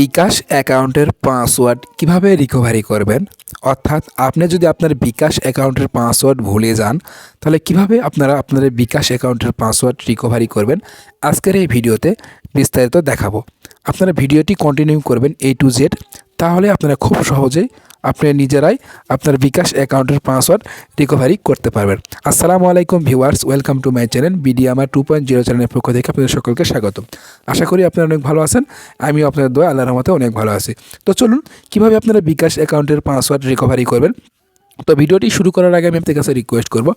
বিকাশ অ্যাকাউন্টের পাসওয়ার্ড কীভাবে রিকভারি করবেন? অর্থাৎ আপনি যদি আপনার বিকাশ অ্যাকাউন্টের পাসওয়ার্ড ভুলে যান, তাহলে কীভাবে আপনারা আপনাদের বিকাশ অ্যাকাউন্টের পাসওয়ার্ড রিকভারি করবেন? আজকের এই ভিডিওতে বিস্তারিত দেখাবো। আপনারা ভিডিওটি কন্টিনিউ করবেন এ টু জেড তাহলে আপনারা খুব সহজেই আপনি নিজেরাই আপনার বিকাশ অ্যাকাউন্টের পাসওয়ার্ড রিকভারি করতে পারবেন। আসসালামু আলাইকুম viewers welcome to my channel BD আমার টু পয়েন্ট জিরো চ্যানেলের পক্ষ থেকে আপনাদের সকলকে স্বাগত আশা করি আপনারা অনেক ভালো আছেন, আমিও আপনাদের দোয়া, আল্লাহর রহমতে অনেক ভালো আছি। তো চলুন, কীভাবে আপনারা বিকাশ অ্যাকাউন্টের পাসওয়ার্ড রিকভারি করবেন? তো ভিডিওটি শুরু করার আগে আমি আপনাদের কাছে রিকোয়েস্ট করব।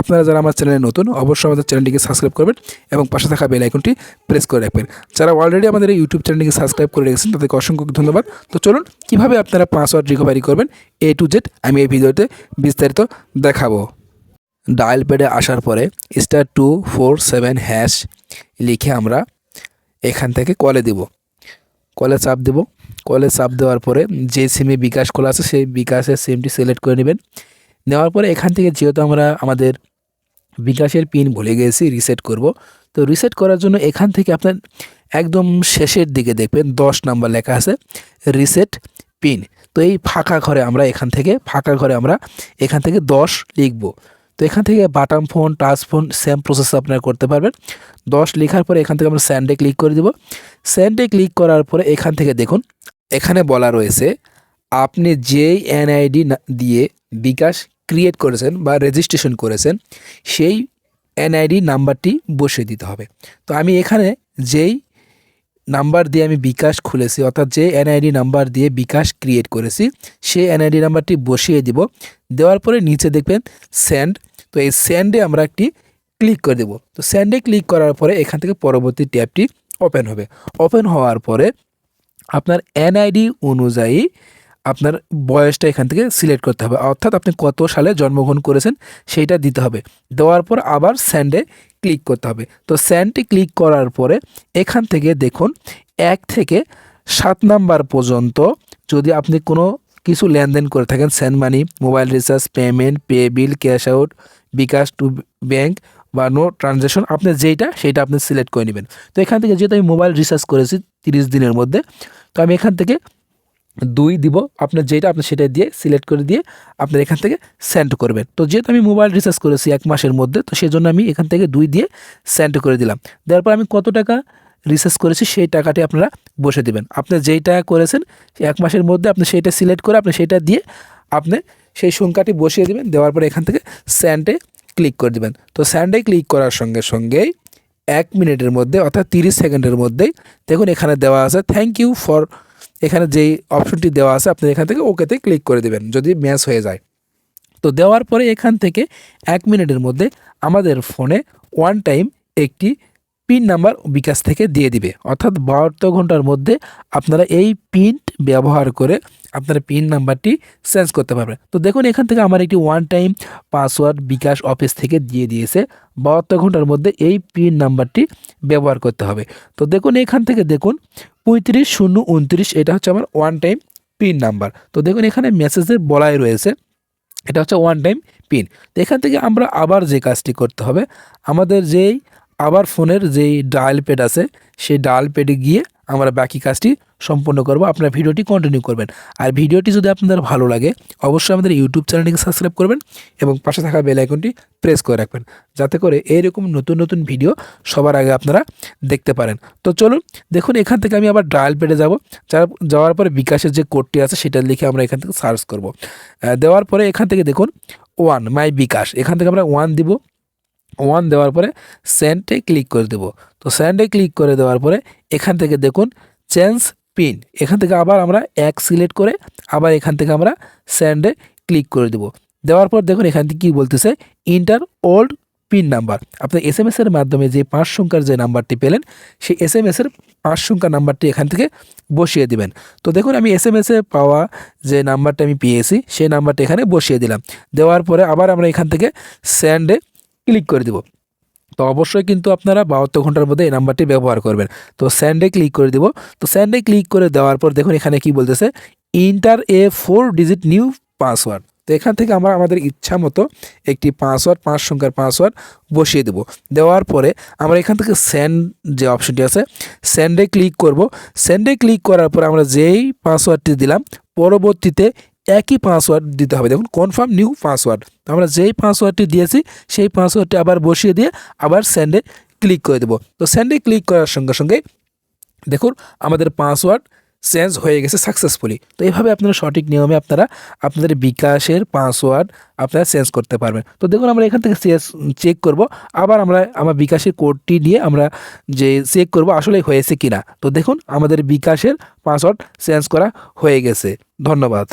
আপনারা যারা আমার চ্যানেলে নতুন, অবশ্যই আমাদের চ্যানেলটিকে সাবস্ক্রাইব করবেন এবং পাশে থাকা বেল আইকনটি প্রেস করে রাখবেন। যারা অলরেডি আমাদের এই ইউটিউব চ্যানেলটিকে সাবস্ক্রাইব করে রেখেছেন, তাদেরকে অসংখ্য ধন্যবাদ। তো চলুন, কীভাবে আপনারা পাসওয়ার্ড রিকভারি করবেন? এ টু জেড আমি এই ভিডিওতে বিস্তারিত দেখাবো। ডায়াল প্যাডে আসার পরে star two four seven hash লিখে আমরা এখান থেকে কলে দেব। কলে চাপ দেব। কলে চাপ দেওয়ার পরে যে সিমে বিকাশ খোলা আছে, সেই বিকাশের সিমটি সিলেক্ট করে নেবেন। নেওয়ার পরে এখান থেকে যেহেতু আমরা আমাদের বিকাশের পিন ভুলে গেছি রিসেট করব। তো রিসেট করার জন্য এখান থেকে আপনার একদম শেষের দিকে দেখবেন দশ নাম্বার লেখা আছে রিসেট পিন তো এই ফাঁকা ঘরে আমরা এখান থেকে, ফাঁকা ঘরে আমরা এখান থেকে দশ লিখব। তো এখান থেকে button phone touch phone same process আপনারা করতে পারবেন। দশ লেখার পরে এখান থেকে আমরা স্যান্ডে ক্লিক করে দেব। স্যান্ডে ক্লিক করার পরে এখান থেকে দেখুন এখানে বলা রয়েছে, আপনি যেই এনআইডি দিয়ে বিকাশ ক্রিয়েট করেছেন বা রেজিস্ট্রেশন করেছেন, সেই এনআইডি নাম্বারটি বসিয়ে দিতে হবে। তো আমি এখানে যেই নাম্বার দিয়ে আমি বিকাশ খুলেছি, অর্থাৎ যে এনআইডি নাম্বার দিয়ে বিকাশ ক্রিয়েট করেছি, সেই এনআইডি নাম্বারটি বসিয়ে দিব। দেওয়ার পরে নিচে দেখবেন স্যান্ড তো এই স্যান্ডে আমরা একটি ক্লিক করে দেব। তো স্যান্ডে ক্লিক করার পরে এখান থেকে পরবর্তী ট্যাবটি ওপেন হবে। ওপেন হওয়ার পরে আপনার এনআইডি অনুযায়ী আপনার বয়সটা এখান থেকে সিলেক্ট করতে হবে। অর্থাৎ আপনি কত সালে জন্মগ্রহণ করেছেন সেইটা দিতে হবে। দেওয়ার পর আবার স্যান্ডে ক্লিক করতে হবে। তো স্যান্ডে ক্লিক করার পরে এখান থেকে দেখুন, এক থেকে সাত নাম্বার পর্যন্ত যদি আপনি কোনো কিছু লেনদেন করে থাকেন send money mobile recharge payment pay bill cash out bKash to bank বা নো ট্রানজ্যাকশন আপনি যেইটা, সেইটা আপনি সিলেক্ট করে নেবেন। তো এখান থেকে যেহেতু আমি মোবাইল রিচার্জ করেছি তিরিশ দিনের মধ্যে তো আমি এখান থেকে দুই দিব। আপনার যেটা আপনি সেটা দিয়ে সিলেক্ট করে দিয়ে আপনার এখান থেকে সেন্ড করবেন। তো যেহেতু আমি মোবাইল রিচার্জ করেছি এক মাসের মধ্যে, তো সেই জন্য আমি এখান থেকে দুই দিয়ে সেন্ড করে দিলাম। দেওয়ার পর আমি কত টাকা রিচার্জ করেছি সেই টাকাটি আপনারা বসে দেবেন। আপনি যেই টাকা করেছেন, এক মাসের মধ্যে আপনি সেইটা সিলেক্ট করে আপনি সেইটা দিয়ে আপনি সেই সংখ্যাটি বসিয়ে দেবেন। দেওয়ার পরে এখান থেকে স্যান্ডে ক্লিক করে দেবেন। তো স্যান্ডে ক্লিক করার সঙ্গে সঙ্গেই এক মিনিটের মধ্যে, অর্থাৎ তিরিশ সেকেন্ডের মধ্যেই দেখুন এখানে দেওয়া আছে থ্যাংক ইউ ফর এখানে যেই অপশনটি দেওয়া আছে, আপনি এখান থেকে ওকেতে ক্লিক করে দেবেন, যদি ম্যাচ হয়ে যায়। তো দেওয়ার পরে এখান থেকে এক মিনিটের মধ্যে আমাদের ফোনে ওয়ান টাইম একটি পিন নাম্বার বিকাশ থেকে দিয়ে দিবে। অর্থাৎ বাহাত্তর ঘণ্টার মধ্যে আপনারা এই পিন ব্যবহার করে আপনারা পিন নাম্বারটি চেঞ্জ করতে পারবেন। তো দেখুন, এখান থেকে আমার একটি one time password bKash office থেকে দিয়ে দিয়েছে। বাহাত্তর ঘণ্টার মধ্যে এই পিন নাম্বারটি ব্যবহার করতে হবে। তো দেখুন, এখান থেকে দেখুন, পঁয়ত্রিশ শূন্য উনত্রিশ, এটা হচ্ছে আমার ওয়ান টাইম পিন নাম্বার। তো দেখুন, এখানে মেসেজের বলাই রয়েছে, এটা হচ্ছে ওয়ান টাইম পিন তো এখান থেকে আমরা আবার যে কাজটি করতে হবে, আমাদের যেই, আবার ফোনের যেই ডায়াল প্যাড আছে, সেই ডায়াল প্যাডে গিয়ে আমরা বাকি কাজটি সম্পূর্ণ করব। আপনার ভিডিওটি কন্টিনিউ করবেন। আর ভিডিওটি যদি আপনাদের ভালো লাগে, অবশ্যই আমাদের ইউটিউব চ্যানেলটিকে সাবস্ক্রাইব করবেন এবং পাশে থাকা বেল আইকনটি প্রেস করে রাখবেন, যাতে করে এইরকম নতুন নতুন ভিডিও সবার আগে আপনারা দেখতে পারেন। তো চলুন, দেখুন, এখান থেকে আমি আবার ডায়াল পেডে যাব। যার, যাওয়ার পরে বিকাশের যে কোডটি আছে, সেটা লিখে আমরা এখান থেকে সার্চ করব। দেওয়ার পরে এখান থেকে দেখুন ওয়ান মাই বিকাশ। এখান থেকে আমরা ওয়ান দিব। ওয়ান দেওয়ার পরে স্যান্ডে ক্লিক করে দেব। তো স্যান্ডে ক্লিক করে দেওয়ার পরে এখান থেকে দেখুন চেঞ্জ পিন এখান থেকে আবার আমরা এক সিলেক্ট করে আবার এখান থেকে আমরা স্যান্ডে ক্লিক করে দেব। দেওয়ার পর দেখুন এখান থেকে কী বলতেছে ইন্টার ওল্ড পিন নাম্বার আপনি এস এম এসের মাধ্যমে যে পাঁচ সংখ্যার যে নাম্বারটি পেলেন, সেই এস এম এসের পাঁচ সংখ্যার নাম্বারটি এখান থেকে বসিয়ে দিবেন। তো দেখুন আমি এস এম এসে পাওয়া যে নাম্বারটা আমি পেয়েছি, সেই নাম্বারটা এখানে বসিয়ে দিলাম। দেওয়ার পরে আবার আমরা এখান থেকে স্যান্ডে ক্লিক করে দিব। তো অবশ্যই কিন্তু আপনারা বাহাত্তর ঘণ্টার মধ্যে এই নাম্বারটি ব্যবহার করবেন। তো স্যান্ডে ক্লিক করে দিব। তো স্যান্ডে ক্লিক করে দেওয়ার পর দেখুন এখানে কি বলতেছে enter a four digit new password তো এখান থেকে আমরা আমাদের ইচ্ছা মতো একটি পাসওয়ার্ড পাঁচ সংখ্যার পাসওয়ার্ড বসিয়ে দেব। দেওয়ার পরে আমরা এখান থেকে সেন্ড যে অপশনটি আছে সেন্ডে ক্লিক করব। সেন্ডে ক্লিক করার পর আমরা যেই পাসওয়ার্ডটি দিলাম, পরবর্তীতে একই পাসওয়ার্ড দিতে হবে। দেখুন কনফার্ম নিউ পাসওয়ার্ড আমরা যেই পাসওয়ার্ডটি দিয়েছি, সেই পাসওয়ার্ডটি আবার বসিয়ে দিয়ে আবার স্যান্ডে ক্লিক করে দেবো। তো স্যান্ডে ক্লিক করার সঙ্গে সঙ্গে দেখুন, আমাদের পাসওয়ার্ড চেঞ্জ হয়ে গেছে সাকসেসফুলি তো এইভাবে আপনারা সঠিক নিয়মে আপনারা আপনাদের বিকাশের পাসওয়ার্ড আপনারা চেঞ্জ করতে পারবেন। তো দেখুন, আমরা এখান থেকে চেক করব। আবার আমরা, আমার বিকাশের কোডটি নিয়ে আমরা যে চেক করব আসলে হয়েছে কিনা। তো দেখুন, আমাদের বিকাশের পাসওয়ার্ড চেঞ্জ করা হয়ে গেছে। ধন্যবাদ।